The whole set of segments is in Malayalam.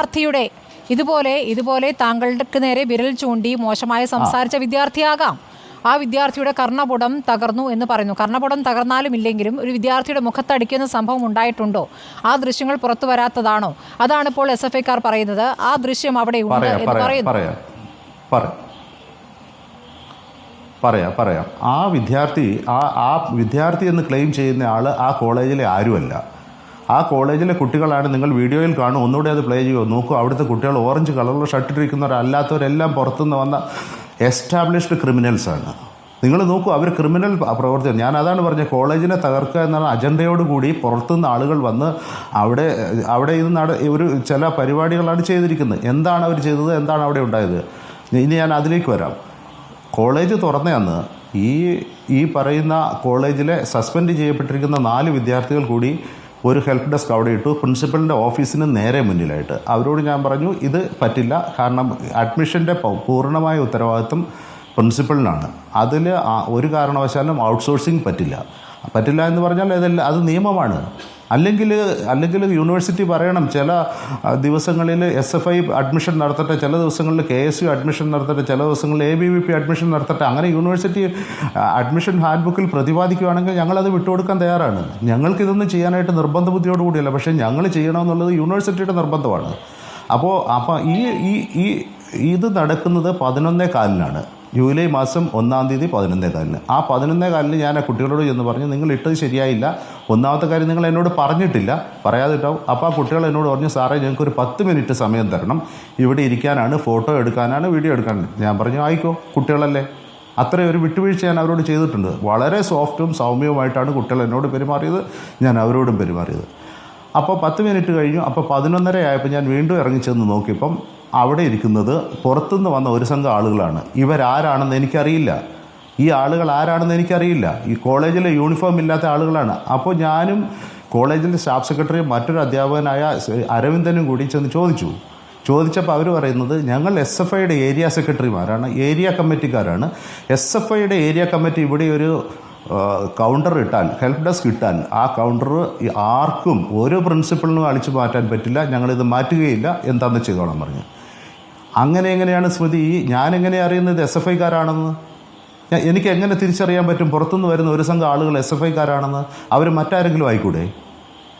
വിദ്യാർത്ഥിയുടെ ഇതുപോലെ ഇതുപോലെ താങ്കൾക്ക് നേരെ വിരൽ ചൂണ്ടി മോശമായി സംസാരിച്ച വിദ്യാർത്ഥിയാകാം. ആ വിദ്യാർത്ഥിയുടെ കർണപുടം തകർന്നു എന്ന് പറയുന്നു. കർണപുടം തകർന്നാലും ഇല്ലെങ്കിലും ഒരു വിദ്യാർത്ഥിയുടെ മുഖത്തടിക്കുന്ന സംഭവം ഉണ്ടായിട്ടുണ്ടോ? ആ ദൃശ്യങ്ങൾ പുറത്തു വരാത്തതാണോ? അതാണ് ഇപ്പോൾ എസ് എഫ് ഐക്കാർ പറയുന്നത്. ആ ദൃശ്യം അവിടെ ഉണ്ട് എന്ന് പറയാം പറയുന്നു. പറയാം. ആ വിദ്യാർത്ഥി ആ ആ വിദ്യാർത്ഥി എന്ന് ക്ലെയിം ചെയ്യുന്ന ആൾ ആ കോളേജിലെ ആരുമല്ല. ആ കോളേജിലെ കുട്ടികളാണ് നിങ്ങൾ വീഡിയോയിൽ കാണും. ഒന്നുകൂടെ അത് പ്ലേ ചെയ്യുമോ നോക്കൂ അവിടുത്തെ കുട്ടികൾ ഓറഞ്ച് കളറുള്ള ഷർട്ട് ഇട്ടിരിക്കുന്നവരല്ലാത്തവരെല്ലാം പുറത്തുനിന്ന് വന്ന എസ്റ്റാബ്ലിഷ്ഡ് ക്രിമിനൽസാണ് നിങ്ങൾ നോക്കൂ അവർ ക്രിമിനൽ പ്രവർത്തനം ഞാൻ അതാണ് പറഞ്ഞത് കോളേജിനെ തകർക്കുക എന്ന അജണ്ടയോടുകൂടി പുറത്തുനിന്ന് ആളുകൾ വന്ന് അവിടെ അവിടെ ഇത് നട ഒരു ചില പരിപാടികളാണ് ചെയ്തിരിക്കുന്നത്. എന്താണ് അവർ ചെയ്തത്? എന്താണ് അവിടെ ഉണ്ടായത്? ഇനി ഞാൻ അതിലേക്ക് വരാം. കോളേജ് തുറന്ന അന്ന് ഈ ഈ പറയുന്ന കോളേജിലെ സസ്പെൻഡ് ചെയ്യപ്പെട്ടിരിക്കുന്ന നാല് വിദ്യാർത്ഥികൾ കൂടി ഒരു ഹെൽപ്പ് ഡെസ്ക് അവിടെ ഇട്ടു. പ്രിൻസിപ്പലിന്റെ ഓഫീസിന് നേരെ മുന്നിലായിട്ട്. അവരോട് ഞാൻ പറഞ്ഞു ഇത് പറ്റില്ല. കാരണം അഡ്മിഷന്റെ പൂർണമായ ഉത്തരവാദിത്വം പ്രിൻസിപ്പളിനാണ് അതിൽ ഒരു കാരണവശാലും ഔട്ട്സോഴ്സിങ് പറ്റില്ല. പറ്റില്ല എന്ന് പറഞ്ഞാൽ ഇതെല്ലാം അത് നിയമമാണ്. അല്ലെങ്കിൽ അല്ലെങ്കിൽ യൂണിവേഴ്സിറ്റി പറയണം. ചില ദിവസങ്ങളിൽ എസ് എഫ് ഐ അഡ്മിഷൻ നടത്തട്ടെ ചില ദിവസങ്ങളിൽ കെ എസ് യു അഡ്മിഷൻ നടത്തട്ടെ ചില ദിവസങ്ങളിൽ A B V P admission നടത്തട്ടെ അങ്ങനെ യൂണിവേഴ്സിറ്റി അഡ്മിഷൻ ഹാൻഡ് ബുക്കിൽ പ്രതിപാദിക്കുകയാണെങ്കിൽ ഞങ്ങളത് വിട്ടുകൊടുക്കാൻ തയ്യാറാണ്. ഞങ്ങൾക്കിതൊന്നും ചെയ്യാനായിട്ട് നിർബന്ധ ബുദ്ധിയോട് കൂടിയല്ല. പക്ഷേ ഞങ്ങൾ ചെയ്യണമെന്നുള്ളത് യൂണിവേഴ്സിറ്റിയുടെ നിർബന്ധമാണ്. അപ്പോൾ അപ്പോൾ ഈ ഈ ഈ ഇത് നടക്കുന്നത് പതിനൊന്നേ കാലിനാണ്. ജൂലൈ മാസം ഒന്നാം തീയതി പതിനൊന്നേ കാലിന്. ആ പതിനൊന്നേ കാലിന് ഞാൻ ആ കുട്ടികളോട് ചെന്ന് പറഞ്ഞു നിങ്ങൾ ഇട്ടത് ശരിയായില്ല. ഒന്നാമത്തെ കാര്യം നിങ്ങൾ എന്നോട് പറഞ്ഞിട്ടില്ല. പറയാതിട്ടാവും. അപ്പോൾ ആ കുട്ടികൾ എന്നോട് പറഞ്ഞു സാറേ ഞങ്ങൾക്ക് ഒരു പത്ത് മിനിറ്റ് സമയം തരണം. ഇവിടെ ഇരിക്കാനാണ് ഫോട്ടോ എടുക്കാനാണ് വീഡിയോ എടുക്കാനാണ്. ഞാൻ പറഞ്ഞു ആയിക്കോ കുട്ടികളല്ലേ. അത്രയും ഒരു വിട്ടുവീഴ്ച ഞാൻ അവരോട് ചെയ്തിട്ടുണ്ട്. വളരെ സോഫ്റ്റും സൗമ്യവുമായിട്ടാണ് കുട്ടികൾ എന്നോട് പെരുമാറിയത് ഞാൻ അവരോടും പെരുമാറിയത്. അപ്പോൾ പത്ത് മിനിറ്റ് കഴിഞ്ഞു. അപ്പോൾ പതിനൊന്നര ആയപ്പോൾ ഞാൻ വീണ്ടും ഇറങ്ങിച്ചെന്ന് നോക്കിയപ്പം അവിടെ ഇരിക്കുന്നത് പുറത്തുനിന്ന് വന്ന ഒരു സംഘം ആളുകളാണ്. ഇവരാരാണെന്ന് എനിക്കറിയില്ല. ഈ ആളുകൾ ആരാണെന്ന് എനിക്കറിയില്ല. ഈ കോളേജിലെ യൂണിഫോം ഇല്ലാത്ത ആളുകളാണ്. അപ്പോൾ ഞാനും കോളേജിലെ സ്റ്റാഫ് സെക്രട്ടറിയും മറ്റൊരു അധ്യാപകനായ അരവിന്ദനും കൂടി ചെന്ന് ചോദിച്ചു. ചോദിച്ചപ്പോൾ അവർ പറയുന്നത് ഞങ്ങൾ എസ് എഫ് ഐയുടെ ഏരിയ സെക്രട്ടറിമാരാണ് ഏരിയ കമ്മിറ്റിക്കാരാണ്. എസ് എഫ് ഐയുടെ ഏരിയ കമ്മിറ്റി ഇവിടെ ഒരു കൗണ്ടർ ഇട്ടാൽ ഹെൽപ്പ് ഡെസ്ക് ഇട്ടാൽ ആ കൗണ്ടർ ആർക്കും ഓരോ പ്രിൻസിപ്പളിനും അളിച്ചു മാറ്റാൻ പറ്റില്ല. ഞങ്ങളിത് മാറ്റുകയില്ല. എന്താണെന്ന് ചെയ്തോളാം പറഞ്ഞു. അങ്ങനെ എങ്ങനെയാണ് സ്മൃതി? ഞാൻ എങ്ങനെ അറിയുന്നത് എസ് എഫ് ഐക്കാരാണെന്ന്? എനിക്ക് എങ്ങനെ തിരിച്ചറിയാൻ പറ്റും? പുറത്തുനിന്ന് വരുന്ന ഒരു സംഘം ആളുകൾ എസ് എഫ് ഐക്കാരാണെന്ന് അവർ മറ്റാരെങ്കിലും ആയിക്കൂടെ?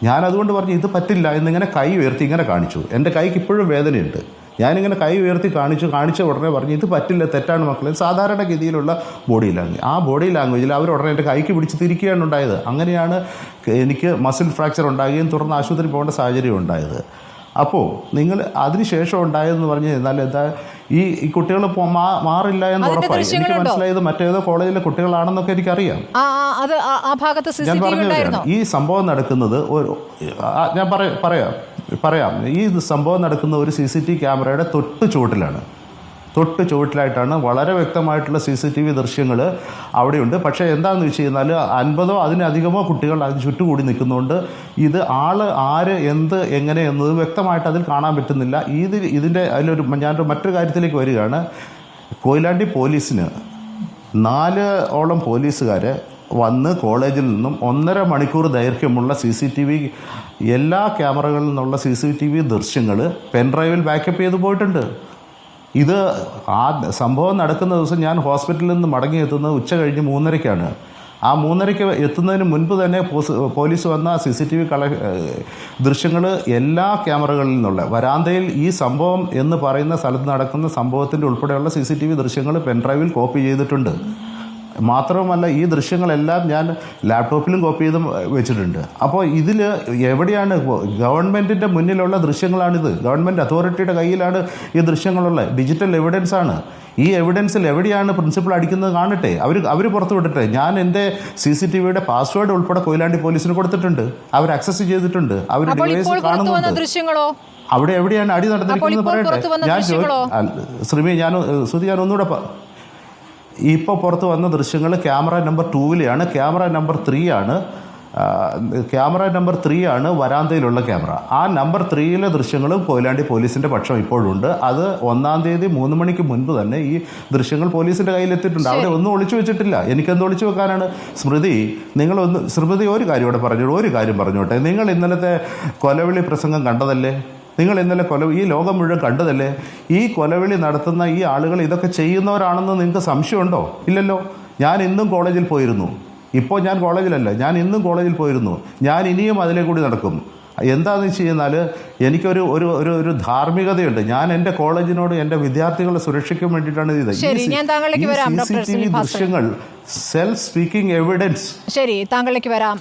ഞാൻ അതുകൊണ്ട് പറഞ്ഞു ഇത് പറ്റില്ല. എന്നിങ്ങനെ കൈ ഉയർത്തി ഇങ്ങനെ കാണിച്ചു. എന്റെ കൈക്ക് ഇപ്പോഴും വേദനയുണ്ട്. ഞാനിങ്ങനെ കൈ ഉയർത്തി കാണിച്ചു കാണിച്ച ഉടനെ പറഞ്ഞു ഇത് പറ്റില്ല തെറ്റാണ് മക്കളെ. സാധാരണ ഗതിയിലുള്ള ബോഡി ലാംഗ്വേജ്. ആ ബോഡി ലാംഗ്വേജിൽ അവർ ഉടനെ എന്റെ കൈക്ക് പിടിച്ച് തിരിക്കുകയാണ് ഉണ്ടായത്. അങ്ങനെയാണ് എനിക്ക് മസിൽ ഫ്രാക്ചർ ഉണ്ടാകുകയും തുടർന്ന് ആശുപത്രിയിൽ പോകേണ്ട സാഹചര്യം ഉണ്ടായത്. അപ്പോൾ നിങ്ങൾ അതിനുശേഷം ഉണ്ടായതെന്ന് പറഞ്ഞു കഴിഞ്ഞാൽ എന്താ ഈ ഈ കുട്ടികൾ മാറില്ല എന്ന് ഉറപ്പായി. എനിക്ക് മനസ്സിലായത് മറ്റേതോ കോളേജിലെ കുട്ടികളാണെന്നൊക്കെ എനിക്കറിയാം. ഞാൻ പറഞ്ഞു ഈ സംഭവം നടക്കുന്നത് ഒരു ഞാൻ പറ- പറയാം പറയാം. ഈ സംഭവം നടക്കുന്ന ഒരു സി സി ടി ക്യാമറയുടെ തൊട്ട് ചുവട്ടിലാണ്. തൊട്ട് ചുവട്ടിലായിട്ടാണ്. വളരെ വ്യക്തമായിട്ടുള്ള സി സി ടി വി ദൃശ്യങ്ങൾ അവിടെയുണ്ട്. പക്ഷേ എന്താണെന്ന് വെച്ച് കഴിഞ്ഞാൽ അൻപതോ അതിനധികമോ കുട്ടികൾ അതിന് ചുറ്റുകൂടി നിൽക്കുന്നതുകൊണ്ട് ഇത് ആൾ ആര് എന്ത് എങ്ങനെ എന്നത് വ്യക്തമായിട്ട് അതിൽ കാണാൻ പറ്റുന്നില്ല. ഇത് ഇതിന്റെ അതിലൊരു ഞാനൊരു മറ്റൊരു കാര്യത്തിലേക്ക് വരികയാണ്. കൊയിലാണ്ടി പോലീസിന് നാല് ഓളം പോലീസുകാർ വന്ന് കോളേജിൽ നിന്നും ഒന്നര മണിക്കൂർ ദൈർഘ്യമുള്ള സി സി ടി വി എല്ലാ ക്യാമറകളിൽ നിന്നുള്ള സി സി ടി വി ദൃശ്യങ്ങൾ പെൻഡ്രൈവിൽ ബാക്കപ്പ് ചെയ്ത് പോയിട്ടുണ്ട്. ഇത് ആ സംഭവം നടക്കുന്ന ദിവസം ഞാൻ ഹോസ്പിറ്റലിൽ നിന്ന് മടങ്ങി എത്തുന്നത് ഉച്ച കഴിഞ്ഞ് മൂന്നരയ്ക്കാണ്. ആ മൂന്നരയ്ക്ക് എത്തുന്നതിന് മുൻപ് തന്നെ പോലീസ് വന്ന സി സി ടി വി കള ദൃശ്യങ്ങൾ എല്ലാ ക്യാമറകളിൽ നിന്നുള്ള വരാന്തയിൽ ഈ സംഭവം എന്ന് പറയുന്ന സ്ഥലത്ത് നടക്കുന്ന സംഭവത്തിന്റെ ഉൾപ്പെടെയുള്ള സി സി ടി വി ദൃശ്യങ്ങൾ പെൻഡ്രൈവിൽ കോപ്പി ചെയ്തിട്ടുണ്ട്. മാത്രവുമല്ല ഈ ദൃശ്യങ്ങളെല്ലാം ഞാൻ ലാപ്ടോപ്പിലും കോപ്പി ചെയ്ത് വെച്ചിട്ടുണ്ട്. അപ്പോൾ ഇതിൽ എവിടെയാണ് ഗവൺമെന്റിന്റെ മുന്നിലുള്ള ദൃശ്യങ്ങളാണിത്? ഗവൺമെന്റ് അതോറിറ്റിയുടെ കയ്യിലാണ് ഈ ദൃശ്യങ്ങളുള്ളത്. ഡിജിറ്റൽ എവിഡൻസ് ആണ്. ഈ എവിഡൻസിൽ എവിടെയാണ് പ്രിൻസിപ്പൾ അടിക്കുന്നത് കാണട്ടെ? അവർ അവർ പുറത്തു വിടട്ടെ. ഞാൻ എന്റെ സി സി ടി വിയുടെ പാസ്വേഡ് ഉൾപ്പെടെ കൊയിലാണ്ടി പോലീസിന് കൊടുത്തിട്ടുണ്ട്. അവർ ആക്സസ് ചെയ്തിട്ടുണ്ട്. അവർ ഡിവൈസ് കാണുന്നുണ്ട്. അവിടെ എവിടെയാണ് അടി നടന്നിരിക്കുന്നത് പറയട്ടെ. ഞാൻ ശ്രീമി ഞാൻ ശ്രുതി ഞാൻ ഒന്നുകൂടെ ഇപ്പോൾ പുറത്ത് വന്ന ദൃശ്യങ്ങൾ ക്യാമറ നമ്പർ ടൂവിലെയാണ് ക്യാമറ നമ്പർ ത്രീ ആണ് ക്യാമറ നമ്പർ ത്രീ ആണ് വരാന്തയിലുള്ള ക്യാമറ. ആ നമ്പർ ത്രീയിലെ ദൃശ്യങ്ങളും കൊയിലാണ്ടി പോലീസിന്റെ പക്ഷം ഇപ്പോഴുണ്ട്. അത് ഒന്നാം തീയതി മൂന്ന് മണിക്ക് മുൻപ് തന്നെ ഈ ദൃശ്യങ്ങൾ പോലീസിന്റെ കയ്യിലെത്തിയിട്ടുണ്ട്. അവിടെ ഒന്നും ഒളിച്ചു വെച്ചിട്ടില്ല. എനിക്കെന്ത് ഒളിച്ചു വെക്കാനാണ്? സ്മൃതി നിങ്ങളൊന്ന് സ്മൃതി ഒരു കാര്യം ഇവിടെ പറഞ്ഞോട്ടെ ഒരു കാര്യം പറഞ്ഞോട്ടെ. നിങ്ങൾ ഇന്നലത്തെ കൊലവിളി പ്രസംഗം കണ്ടതല്ലേ? നിങ്ങൾ ഇന്നലെ കൊല ഈ ലോകം മുഴുവൻ കണ്ടതല്ലേ? ഈ കൊലവിളി നടത്തുന്ന ഈ ആളുകൾ ഇതൊക്കെ ചെയ്യുന്നവരാണെന്ന് നിങ്ങൾക്ക് സംശയമുണ്ടോ? ഇല്ലല്ലോ. ഞാൻ ഇന്നും കോളേജിൽ പോയിരുന്നു. ഇപ്പോൾ ഞാൻ കോളേജിലല്ല. ഞാൻ ഇന്നും കോളേജിൽ പോയിരുന്നു. ഞാൻ ഇനിയും അതിലെ കൂടി നടക്കും. എന്താണെന്ന് വെച്ച് കഴിഞ്ഞാൽ എനിക്കൊരു ഒരു ഒരു ഒരു ധാർമ്മികതയുണ്ട്. ഞാൻ എന്റെ കോളേജിനോട് എന്റെ വിദ്യാർത്ഥികളെ സുരക്ഷയ്ക്കും വേണ്ടിയിട്ടാണ് ഇത് സി സി- ടി ഭാസ്കരൻ. ദൃശ്യങ്ങൾ സെൽഫ് സ്പീക്കിംഗ് എവിഡൻസ്. ശരി താങ്കളിലേക്ക് വരാം.